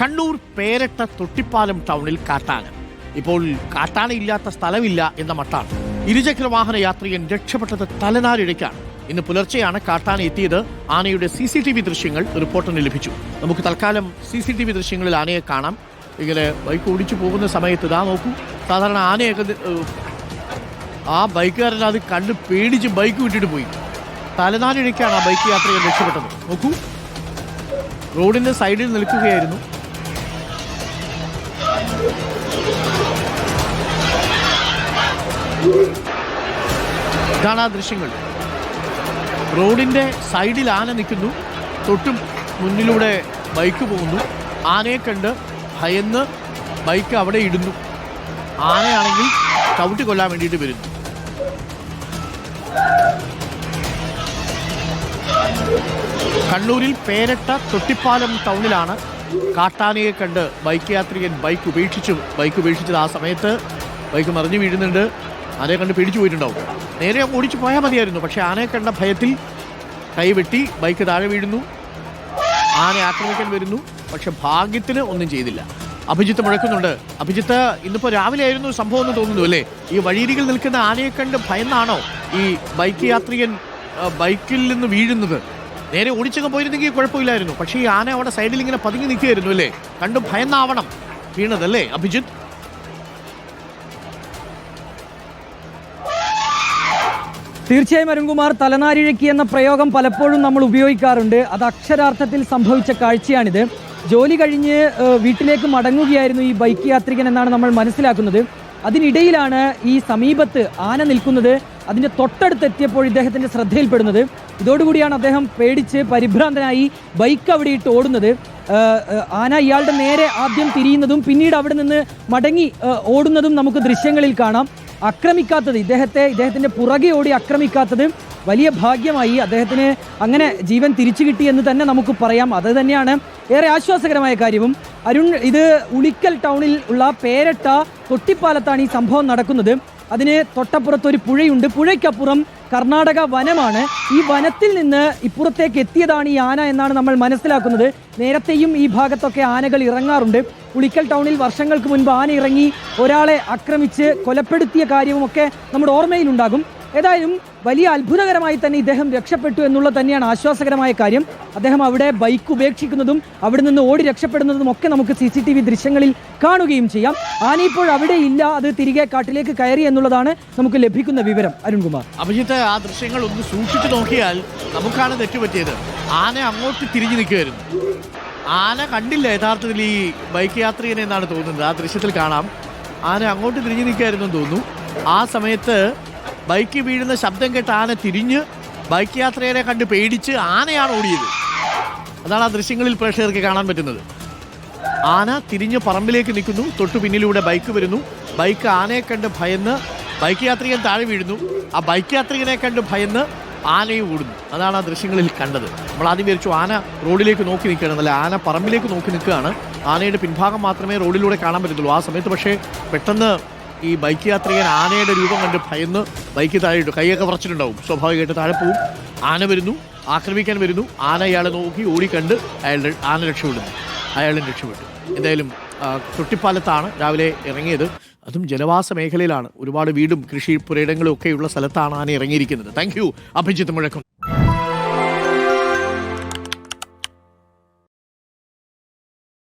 കണ്ണൂർ പേരട്ട തൊട്ടിപ്പാലം ടൗണിൽ കാട്ടാന. ഇപ്പോൾ കാട്ടാന ഇല്ലാത്ത സ്ഥലമില്ല എന്ന മട്ടാണ്. ഇരുചക്ര വാഹന യാത്രികൻ രക്ഷപ്പെട്ടത് തലനാരിഴയ്ക്കാണ്. ഇന്ന് പുലർച്ചെയാണ് കാട്ടാന എത്തിയത്. ആനയുടെ സി സി ടി വി ദൃശ്യങ്ങൾ റിപ്പോർട്ടിന് ലഭിച്ചു. നമുക്ക് തൽക്കാലം സി സി ടി വി ദൃശ്യങ്ങളിൽ ആനയെ കാണാം. ഇങ്ങനെ ബൈക്ക് ഓടിച്ചു പോകുന്ന സമയത്ത് ഇതാ നോക്കൂ. സാധാരണ ആനയൊക്കെ ആ ബൈക്കുകാരൻ അത് കണ്ട് പേടിച്ച് ബൈക്ക് വിട്ടിട്ട് പോയി. തലനാരിഴയ്ക്കാണ് ആ ബൈക്ക് യാത്രികൻ രക്ഷപ്പെട്ടത്. നോക്കൂ. റോഡിന്റെ സൈഡിൽ നിൽക്കുകയായിരുന്നു. ഇതാണ് ആ ദൃശ്യങ്ങൾ. റോഡിന്റെ സൈഡിൽ ആന നിൽക്കുന്നു. തൊട്ടും മുന്നിലൂടെ ബൈക്ക് പോകുന്നു. ആനയെ കണ്ട് ഭയന്ന് ബൈക്ക് അവിടെ ഇടുന്നു. ആനയാണെങ്കിൽ ചവിട്ടി കൊല്ലാൻ വേണ്ടിയിട്ട് വരുന്നു. കണ്ണൂരിൽ പേരട്ട തൊട്ടിപ്പാലം ടൗണിലാണ് കാട്ടാനയെ കണ്ട് ബൈക്ക് യാത്രികൻ ബൈക്ക് ഉപേക്ഷിച്ചു. ബൈക്ക് ഉപേക്ഷിച്ചത് ആ സമയത്ത് ബൈക്ക് മറിഞ്ഞു വീഴുന്നുണ്ട്. ആനയെ കണ്ട് പിടിച്ചു പോയിട്ടുണ്ടാവും. നേരെ ഓടിച്ചു പോയാൽ മതിയായിരുന്നു. പക്ഷേ ആനയെ കണ്ട ഭയത്തിൽ കൈവെട്ടി ബൈക്ക് താഴെ വീഴുന്നു. ആന ആക്രമിക്കാൻ വരുന്നു. പക്ഷെ ഭാഗ്യത്തിന് ഒന്നും ചെയ്തില്ല. അഭിജിത്ത് മുഴക്കുന്നുണ്ട്. അഭിജിത്ത് ഇന്നിപ്പോ രാവിലെ ആയിരുന്നു സംഭവം എന്ന് തോന്നുന്നു അല്ലേ? ഈ വഴിയരികിൽ നിൽക്കുന്ന ആനയെ കണ്ട് ഭയന്നാണോ ഈ ബൈക്ക് യാത്രികൻ ബൈക്കിൽ നിന്ന് വീഴുന്നത്? നേരെ ഓടിച്ചങ്ങ് പോയിരുന്നെങ്കിൽ കുഴപ്പമില്ലായിരുന്നു. പക്ഷേ ഈ ആന അവിടെ സൈഡിൽ ഇങ്ങനെ പതുങ്ങി നിൽക്കുകയായിരുന്നു അല്ലേ? കണ്ടും ഭയന്നാവണം. വീണതല്ലേ അഭിജിത്ത്? തീർച്ചയായും അരുൺകുമാർ തലനാരിഴക്കി എന്ന പ്രയോഗം പലപ്പോഴും നമ്മൾ ഉപയോഗിക്കാറുണ്ട്. അത് അക്ഷരാർത്ഥത്തിൽ സംഭവിച്ച കാഴ്ചയാണിത്. ജോലി കഴിഞ്ഞ് വീട്ടിലേക്ക് മടങ്ങുകയായിരുന്നു ഈ ബൈക്ക് യാത്രികൻ എന്നാണ് നമ്മൾ മനസ്സിലാക്കുന്നത്. അതിനിടയിലാണ് ഈ സമീപത്ത് ആന നിൽക്കുന്നത്. അതിന്റെ തൊട്ടടുത്ത് എത്തിയപ്പോൾ ഇദ്ദേഹത്തിന്റെ ശ്രദ്ധയിൽപ്പെടുന്നത്. ഇതോടുകൂടിയാണ് അദ്ദേഹം പേടിച്ച് പരിഭ്രാന്തനായി ബൈക്ക് അവിടെ ഇട്ട് ഓടുന്നത്. ആന ഇയാളുടെ നേരെ ആദ്യം തിരിയുന്നതും പിന്നീട് അവിടെ നിന്ന് മടങ്ങി ഓടുന്നതും നമുക്ക് ദൃശ്യങ്ങളിൽ കാണാം. ആക്രമിക്കാത്തത് ഇദ്ദേഹത്തെ ഇദ്ദേഹത്തിന്റെ പുറകെ ഓടി ആക്രമിക്കാത്തത് വലിയ ഭാഗ്യമായി അദ്ദേഹത്തിന് അങ്ങനെ ജീവൻ തിരിച്ചു കിട്ടി എന്ന് തന്നെ നമുക്ക് പറയാം. അത് തന്നെയാണ് ഏറെ ആശ്വാസകരമായ കാര്യവും. അരുൺ ഇത് ഉളിക്കൽ ടൗണിൽ ഉള്ള പേരട്ട തൊട്ടിപ്പാലത്താണ് ഈ സംഭവം നടക്കുന്നത്. അതിന് തൊട്ടപ്പുറത്ത് ഒരു പുഴയുണ്ട്. പുഴയ്ക്കപ്പുറം കർണാടക വനമാണ്. ഈ വനത്തിൽ നിന്ന് ഇപ്പുറത്തേക്ക് എത്തിയതാണ് ഈ ആന എന്നാണ് നമ്മൾ മനസ്സിലാക്കുന്നത്. നേരത്തെയും ഈ ഭാഗത്തൊക്കെ ആനകൾ ഇറങ്ങാറുണ്ട്. പുളിക്കൽ ടൗണിൽ വർഷങ്ങൾക്ക് മുൻപ് ആന ഇറങ്ങി ഒരാളെ ആക്രമിച്ച് കൊലപ്പെടുത്തിയ കാര്യവും ഒക്കെ നമ്മുടെ ഓർമ്മയിലുണ്ടാകും. ഏതായാലും വലിയ അത്ഭുതകരമായി തന്നെ ഇദ്ദേഹം രക്ഷപ്പെട്ടു എന്നുള്ളത് തന്നെയാണ് ആശ്വാസകരമായ കാര്യം. അദ്ദേഹം അവിടെ ബൈക്ക് ഉപേക്ഷിക്കുന്നതും അവിടെ നിന്ന് ഓടി രക്ഷപ്പെടുന്നതും ഒക്കെ നമുക്ക് സി സി ടി വി ദൃശ്യങ്ങളിൽ കാണുകയും ചെയ്യാം. ആന ഇപ്പോൾ അവിടെ ഇല്ല അത് തിരികെ കാട്ടിലേക്ക് കയറി എന്നുള്ളതാണ് നമുക്ക് ലഭിക്കുന്ന വിവരം. അരുൺകുമാർ. അഭിജിത്ത് ആ ദൃശ്യങ്ങൾ ഒന്ന് സൂക്ഷിച്ചു നോക്കിയാൽ നമുക്കാണ് തെറ്റുപറ്റിയത്. ആന അങ്ങോട്ട് തിരിഞ്ഞു നിൽക്കുകയായിരുന്നു. ആന കണ്ടില്ല യഥാർത്ഥത്തിൽ ഈ ബൈക്ക് യാത്രികനെ എന്നാണ് തോന്നുന്നത്. ആ ദൃശ്യത്തിൽ കാണാം. ആന അങ്ങോട്ട് തിരിഞ്ഞു നിൽക്കുകയായിരുന്നു തോന്നുന്നു. ആ സമയത്ത് ബൈക്ക് വീഴുന്ന ശബ്ദം കേട്ട് ആന തിരിഞ്ഞ് ബൈക്ക് യാത്രയെ കണ്ട് പേടിച്ച് ആനയാണ് ഓടിയത്. അതാണ് ആ ദൃശ്യങ്ങളിൽ പ്രേക്ഷകർക്ക് കാണാൻ പറ്റുന്നത്. ആന തിരിഞ്ഞ് പറമ്പിലേക്ക് നിൽക്കുന്നു. തൊട്ടു പിന്നിലൂടെ ബൈക്ക് വരുന്നു. ബൈക്ക് ആനയെ കണ്ട് ഭയന്ന് ബൈക്ക് യാത്രികൻ താഴെ വീഴുന്നു. ആ ബൈക്ക് യാത്രികനെ കണ്ട് ഭയന്ന് ആനയും ഓടുന്നു. അതാണ് ആ ദൃശ്യങ്ങളിൽ കണ്ടത്. നമ്മൾ ആദ്യം വിചാരിച്ചു ആന റോഡിലേക്ക് നോക്കി നിൽക്കുകയാണ്. അല്ല ആന പറമ്പിലേക്ക് നോക്കി നിൽക്കുകയാണ്. ആനയുടെ പിൻഭാഗം മാത്രമേ റോഡിലൂടെ കാണാൻ പറ്റത്തുള്ളൂ. ആ സമയത്ത് പക്ഷേ പെട്ടെന്ന് ഈ ബൈക്ക് യാത്രികൻ ആനയുടെ രൂപം കണ്ട് ഭയന്ന് ബൈക്ക് താഴെയിട്ടു കൈയൊക്കെ പറിച്ചിട്ടുണ്ടാവും. സ്വാഭാവികമായിട്ട് താഴെ പോവും. ആന വരുന്നു. ആക്രമിക്കാൻ വരുന്നു. ആന ഇയാളെ നോക്കി ഓടിക്കണ്ട് അയാളുടെ ആന രക്ഷപ്പെടുന്നു. അയാളും രക്ഷപ്പെട്ടു. എന്തായാലും തൊട്ടിപ്പാലത്താണ് രാവിലെ ഇറങ്ങിയത്. അതും ജനവാസ മേഖലയിലാണ്. ഒരുപാട് വീടും കൃഷി പുരയിടങ്ങളും ഒക്കെയുള്ള സ്ഥലത്താണ് ആന ഇറങ്ങിയിരിക്കുന്നത്. താങ്ക് യു അഭിജിത്ത് മുഴക്കം.